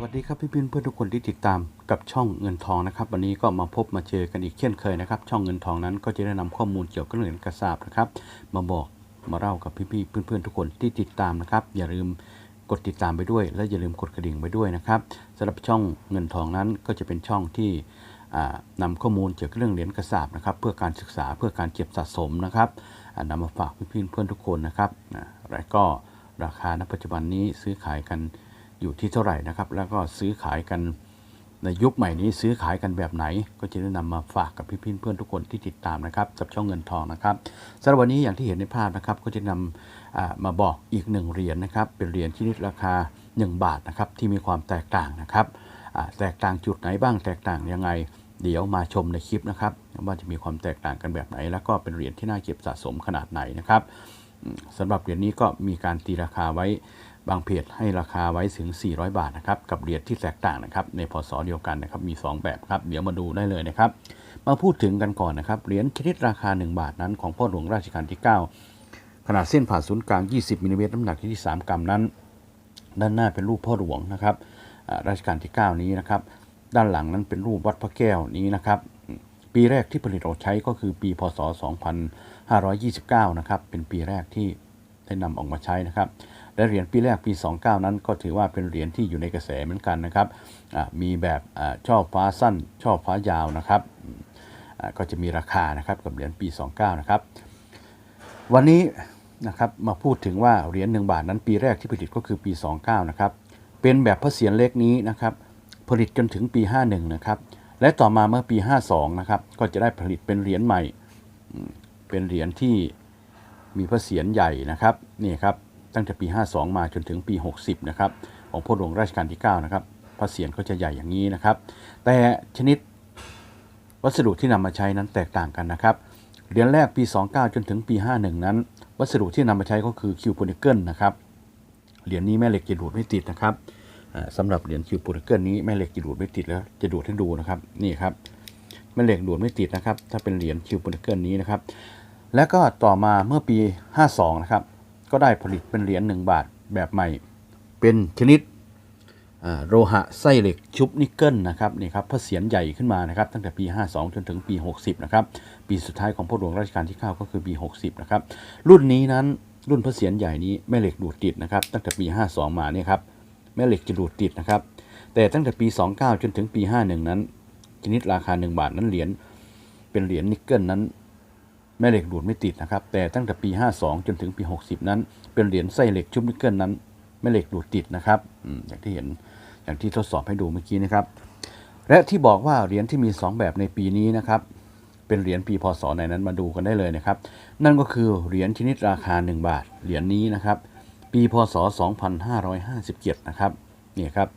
สวัสดีครับพี่พินเพื่อนทุกคนที่ติดตามกับช่องเงินทองนะครับ วันนี้ก็มาพบมาเจอกันอีกเช่นเคยนะครับ ช่องเงินทองนั้นก็จะได้นำข้อมูลเกี่ยวกับเรื่องเหรียญกระสาบนะครับ มาบอกมาเล่ากับพี่ๆเพื่อนๆทุกคนที่ติดตามนะครับ อย่าลืมกดติดตามไปด้วย และอย่าลืมกดกระดิ่งไปด้วยนะครับสำหรับช่องเงินทองนั้นก็จะเป็นช่องที่อ่านำข้อมูลเกี่ยวกับเรื่องเหรียญกระสาบนะครับ เพื่อการศึกษาเพื่อการเก็บสะสมนะครับอ่านำมาฝากพี่ๆเพื่อนทุกคนนะครับและก็ราคาณปัจจุบันนี้ซื้อขายกัน อยู่ที่เท่าไหร่นะครับ แล้วก็ซื้อขายกันในยุคใหม่นี้ซื้อขายกันแบบไหน ก็จะได้นำมาฝากกับพี่พี่เพื่อนทุกคนที่ติดตามนะครับกับช่องเงินทองนะครับสำหรับวันนี้อย่างที่เห็นในภาพนะครับ ก็จะนำอ่ามาบอกอีกหนึ่งเหรียญนะครับ เป็นเหรียญชนิดราคา 1 บาทนะครับที่มีความแตกต่างนะครับแตกต่างจุดไหนบ้างแตกต่างยังไง เดี๋ยวมาชมในคลิปนะครับว่าจะมีความแตกต่างกันแบบไหน แล้วก็เป็นเหรียญที่น่าเก็บสะสมขนาดไหนนะครับสำหรับเหรียญนี้ก็มีการตีราคาไว้ บางเพจให้ราคาไว้ถึง 400 บาทนะครับกับเหรียญที่แตกต่างนะครับในพศเดียวกันนะครับมี 2 แบบครับเดี๋ยวมาดูได้เลยนะครับมาพูดถึงกันก่อนนะครับเหรียญชนิดราคา 1 บาทนั้นของพ่อหลวงราชการที่ 9 ขนาดเส้นผ่าศูนย์กลาง 20มิลลิเมตรน้ำหนักที่ 3 กรัมนั้น ด้านหน้าเป็นรูปพ่อหลวงนะครับอ่าชกาลที่ 9 นี้นะครับด้านหลังนั้นเป็นรูปวัดพระแก้วนี้นะครับปีแรกที่ผลิตออกใช้ก็คือปีพศ 2529 นะครับเป็นปีแรกที่ ได้นำออกมาใช้นะครับและเหรียญปีแรกปี 29 นั้นก็ถือว่าเป็นเหรียญที่อยู่ในกระแสเหมือนกันนะครับมีแบบอช่อฟ้าสั้น ช่อฟ้ายาวนะครับก็จะมีราคานะครับกับเหรียญปี 29 นะครับ วันนี้นะครับมาพูดถึงว่าเหรียญ1บาทนั้นปีแรกที่ผลิตก็คือปี 29 นะครับ เป็นแบบพระเศียรเล็กนี้นะครับผลิตจนถึงปี 51 นะครับ และต่อมาเมื่อปี 52 นะครับ ก็จะได้ผลิตเป็นเหรียญใหม่ เป็นเหรียญที่ มีพระเศียรใหญ่นะครับนี่ครับตั้งแต่ปี 52 มาจนถึงปี 60 นะครับของพ่อหลวงราชการที่ 9 นะครับ พระเศียรก็จะใหญ่อย่างนี้นะครับ แต่ชนิดวัสดุที่นำมาใช้นั้นแตกต่างกันนะครับเหรียญแรกปี 29 จนถึงปี 51 นั้น วัสดุที่นำมาใช้ก็คือคิวโพนิเกิลนะครับเหรียญนี้แม่เหล็กจะดูดไม่ติดนะครับอ่าสำหรับเหรียญคิวโพนิเกิลนี้แม่เหล็กจะดูดไม่ติดแล้วจะดูดให้ดูนะครับนี่ครับแม่เหล็กดูดไม่ติดนะครับ ถ้าเป็นเหรียญคิวโพนิเกิลนี้นะครับ แล้วก็ต่อมาเมื่อปี 52 นะครับ ก็ได้ผลิตเป็นเหรียญ1บาทแบบใหม่ เป็นชนิดโลหะไส้เหล็กชุบนิกเกิลนะครับนี่ครับพระเศียรใหญ่ขึ้นมานะครับ ตั้งแต่ปี 52 จนถึงปี 60 นะครับ ปีสุดท้ายของพ่อหลวงรัชกาลที่ 9 ก็คือปี 60 นะครับ รุ่นนี้นั้นรุ่นพระเศียรใหญ่นี้แม่เหล็กดูดติดนะครับ ตั้งแต่ปี 52 มาเนี่ยครับแม่เหล็กจะดูดติดนะครับ แต่ตั้งแต่ปี 29 จนถึงปี 51 นั้น ชนิดราคา 1 บาทนั้นเหรียญเป็นเหรียญนิกเกิลนั้น แม่เหล็กดูดไม่ติดนะครับ แต่ตั้งแต่ปี 52 จนถึงปี 60 นั้น เป็นเหรียญไส้เหล็กชุบนิกเกิลนั้น แม่เหล็กดูดติดนะครับอย่างที่เห็นอย่างที่ทดสอบให้ดูเมื่อกี้นะครับ และที่บอกว่าเหรียญที่มี 2 แบบในปีนี้นะครับเป็นเหรียญปีพศไหนนั้นมาดูกันได้เลยนะครับ นั่นก็คือเหรียญชนิดราคา 1 บาท เหรียญนี้นะครับ ปีพศ 2557 นะครับนี่ครับ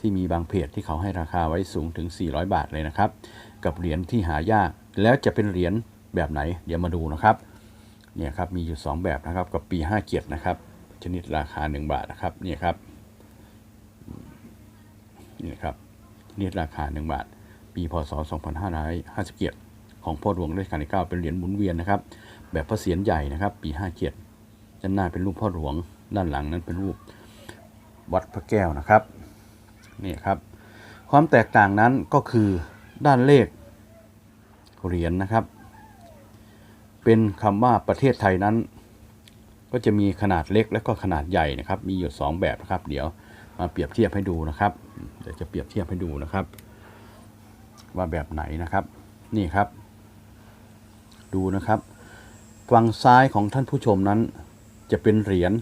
ที่มีบางเพจที่เขาให้ราคาไว้สูงถึง 400 บาทเลยนะครับ กับเหรียญที่หายากแล้วจะเป็นเหรียญ แบบไหน เดี๋ยวมาดูนะครับเนี่ยครับมีอยู่ 2 แบบนะครับกับปี57นะครับชนิดราคา 1 บาทนะครับเนี่ยครับนี่นะครับชนิดราคา 1 บาท ปีพศ 2557ของพ่อหลวงรัชกาลที่9เป็นเหรียญหมุนเวียนนะครับ แบบพระเศียรใหญ่นะครับ ปี57ด้านหน้าเป็นรูปพ่อหลวงด้านหลังนั้นเป็นรูปวัดพระแก้วนะครับนี่ครับความแตกต่างนั้นก็คือด้านเลขเหรียญนะครับ เป็นคำว่าประเทศไทยนั้น ก็จะมีขนาดเล็กและก็ขนาดใหญ่นะครับ มีอยู่ 2 แบบนะครับ เดี๋ยวมาเปรียบเทียบให้ดูนะครับ เดี๋ยวจะเปรียบเทียบให้ดูนะครับ ว่าแบบไหนนะครับ นี่ครับ ดูนะครับ ฝั่งซ้ายของท่านผู้ชมนั้น จะเป็นเหรียญ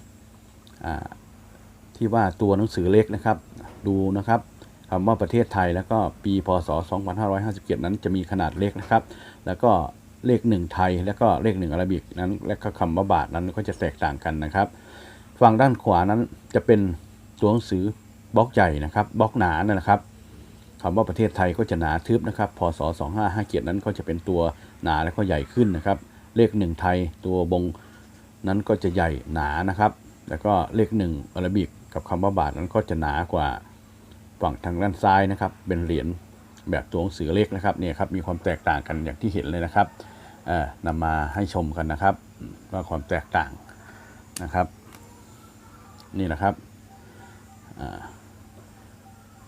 ที่ว่าตัวหนังสือเล็กนะครับ ดูนะครับคำว่าประเทศไทยแล้วก็ปีพศ 2557 นั้นจะมีขนาดเล็กนะครับ แล้วก็ เลขหนึ่งไทย แล้วก็เลขหนึ่งอาราบิกนั้น และก็คำว่าบาทนั้นก็จะแตกต่างกันนะครับ ฝั่งด้านขวานั้นจะเป็นตัวหนังสือบล็อกใหญ่นะครับบล็อกหนานะครับคำว่าประเทศไทยก็จะหนาทึบนะครับ พศ 2557 นั้นก็จะเป็นตัวหนาและก็ใหญ่ขึ้นนะครับ เลขหนึ่งไทยตัวบงนั้นก็จะใหญ่หนานะครับ แล้วก็เลขหนึ่งอาราบิกกับคำว่าบาทนั้นก็จะหนากว่าฝั่งทางด้านซ้ายนะครับ เป็นเหรียญแบบตัวหนังสือเล็กนะครับเนี่ยครับมีความแตกต่างกันอย่างที่เห็นเลยนะครับ นำมาให้ชมกันนะครับว่าความแตกต่างนะครับ นี่นะครับ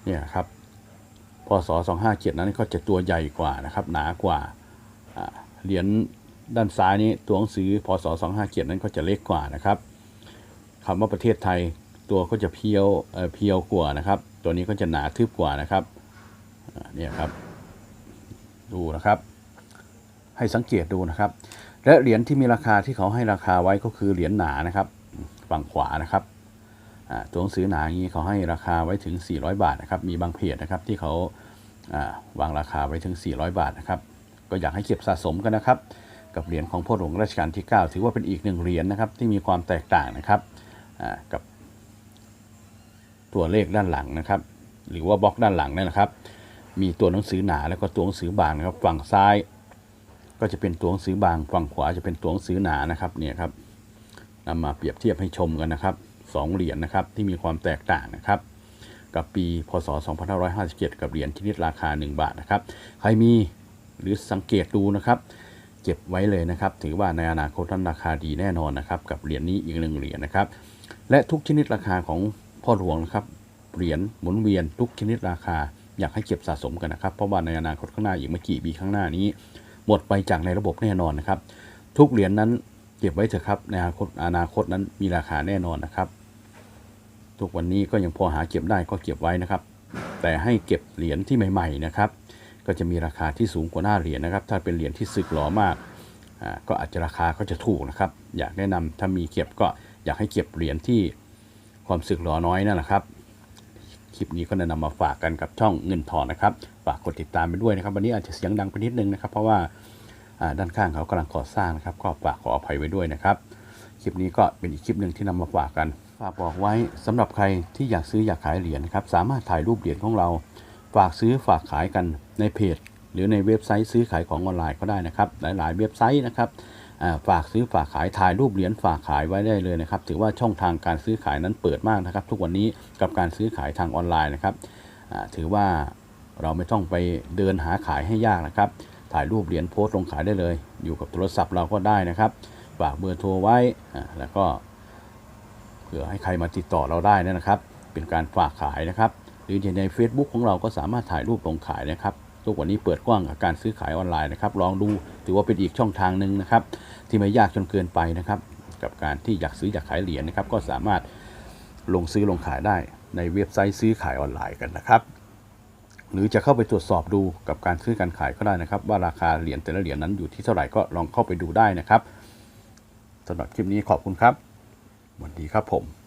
เนี่ยครับพศ257 นั้นก็จะตัวใหญ่กว่านะครับ หนากว่าเหรียญด้านซ้ายนี้ตัวหนังสือพศ257 นั้นก็จะเล็กกว่านะครับคำว่าประเทศไทยตัวก็จะเพียวเเพียวกว่านะครับ ตัวนี้ก็จะหนาทึบกว่านะครับเนี่ยครับ ดูนะครับ ให้สังเกตดูนะครับ และเหรียญที่มีราคาที่เขาให้ราคาไว้ก็คือเหรียญหนานะครับฝั่งขวานะครับตัวหนังสือหนาอย่างนี้เขาให้ราคาไว้ถึง 400 บาทนะครับ มีบางเพจนะครับที่เขาวางราคาไว้ถึง 400 บาทนะครับ ก็อยากให้เก็บสะสมกันนะครับ กับเหรียญของพ่อหลวงรัชกาลที่ 9 ถือว่าเป็นอีกหนึ่งเหรียญนะครับที่มีความแตกต่างนะครับกับตัวเลขด้านหลังนะครับ หรือว่าบล็อกด้านหลังนั่นะครับ มีตัวหนังสือหนาแล้วก็ตัวหนังสือบางนะครับฝั่งซ้าย ก็จะเป็นตัวหนังสือบางฝั่งขวาจะเป็นตัวหนังสือหนานะครับเนี่ยครับนำมาเปรียบเทียบให้ชมกันนะครับสองเหรียญนะครับที่มีความแตกต่างนะครับ กับปีพศ 2557 กับเหรียญชนิดราคา 1 บาทนะครับ ใครมีหรือสังเกตดูนะครับเก็บไว้เลยนะครับ ถือว่าในอนาคตนั้นราคาดีแน่นอนนะครับ กับเหรียญนี้อีกหนึ่งเหรียญนะครับ และทุกชนิดราคาของพ่อหลวงนะครับเหรียญหมุนเวียนทุกชนิดราคาอยากให้เก็บสะสมกันนะครับ เพราะว่าในอนาคตข้างหน้าอีกไม่กี่ปีข้างหน้านี้ หมดไปจากในระบบแน่นอนนะครับ ทุกเหรียญนั้นเก็บไว้เถอะครับในอนาคตอนาคตนั้นมีราคาแน่นอนนะครับ ทุกวันนี้ก็ยังพอหาเก็บได้ก็เก็บไว้นะครับ แต่ให้เก็บเหรียญที่ใหม่ ๆนะครับ ก็จะมีราคาที่สูงกว่าหน้าเหรียญนะครับ ถ้าเป็นเหรียญที่สึกหรอมากก็อาจจะราคาก็จะถูกนะครับ อยากแนะนำถ้ามีเก็บก็อยากให้เก็บเหรียญที่ความสึกหรอน้อยนั่นแหละครับ คลิปนี้ก็แนะนำมาฝากกันกับช่องเงินทองนะครับ ฝากกดติดตามไปด้วยนะครับ วันนี้อาจจะเสียงดังไปนิดนึงนะครับ เพราะว่าด้านข้างเขากำลังก่อสร้างนะครับ ก็ฝากขออภัยไว้ด้วยนะครับ คลิปนี้ก็เป็นอีกคลิปหนึ่งที่นำมาฝากกัน ฝากบอกไว้สำหรับใครที่อยากซื้ออยากขายเหรียญนะครับ สามารถถ่ายรูปเหรียญของเรา ฝากซื้อฝากขายกันในเพจ หรือในเว็บไซต์ซื้อขายของออนไลน์ก็ได้นะครับ หลาย ๆ เว็บไซต์นะครับ ฝากซื้อฝากขายถ่ายรูปเหรียญฝากขายไว้ได้เลยนะครับ ถือว่าช่องทางการซื้อขายนั้นเปิดมากนะครับ ทุกวันนี้กับการซื้อขายทางออนไลน์นะครับถือว่าเราไม่ต้องไปเดินหาขายให้ยากนะครับ ถ่ายรูปเหรียญโพสต์ลงขายได้เลย อยู่กับโทรศัพท์เราก็ได้นะครับ ฝากเบอร์โทรไว้แล้วก็เผื่อให้ใครมาติดต่อเราได้นะครับ เป็นการฝากขายนะครับ หรือใน Facebook ของเราก็สามารถถ่ายรูปลงขายนะครับ ทุกวันนี้เปิดกว้างกับการซื้อขายออนไลน์นะครับลองดูถือว่าเป็นอีกช่องทางหนึ่งนะครับ ที่ไม่ยากจนเกินไปนะครับ กับการที่อยากซื้ออยากขายเหรียญนะครับ ก็สามารถลงซื้อลงขายได้ในเว็บไซต์ซื้อขายออนไลน์กันนะครับ หรือจะเข้าไปตรวจสอบดูกับการซื้อการขายก็ได้นะครับ ว่าราคาเหรียญแต่ละเหรียญนั้นอยู่ที่เท่าไหร่ก็ลองเข้าไปดูได้นะครับสำหรับคลิปนี้ขอบคุณครับสวัสดีครับผม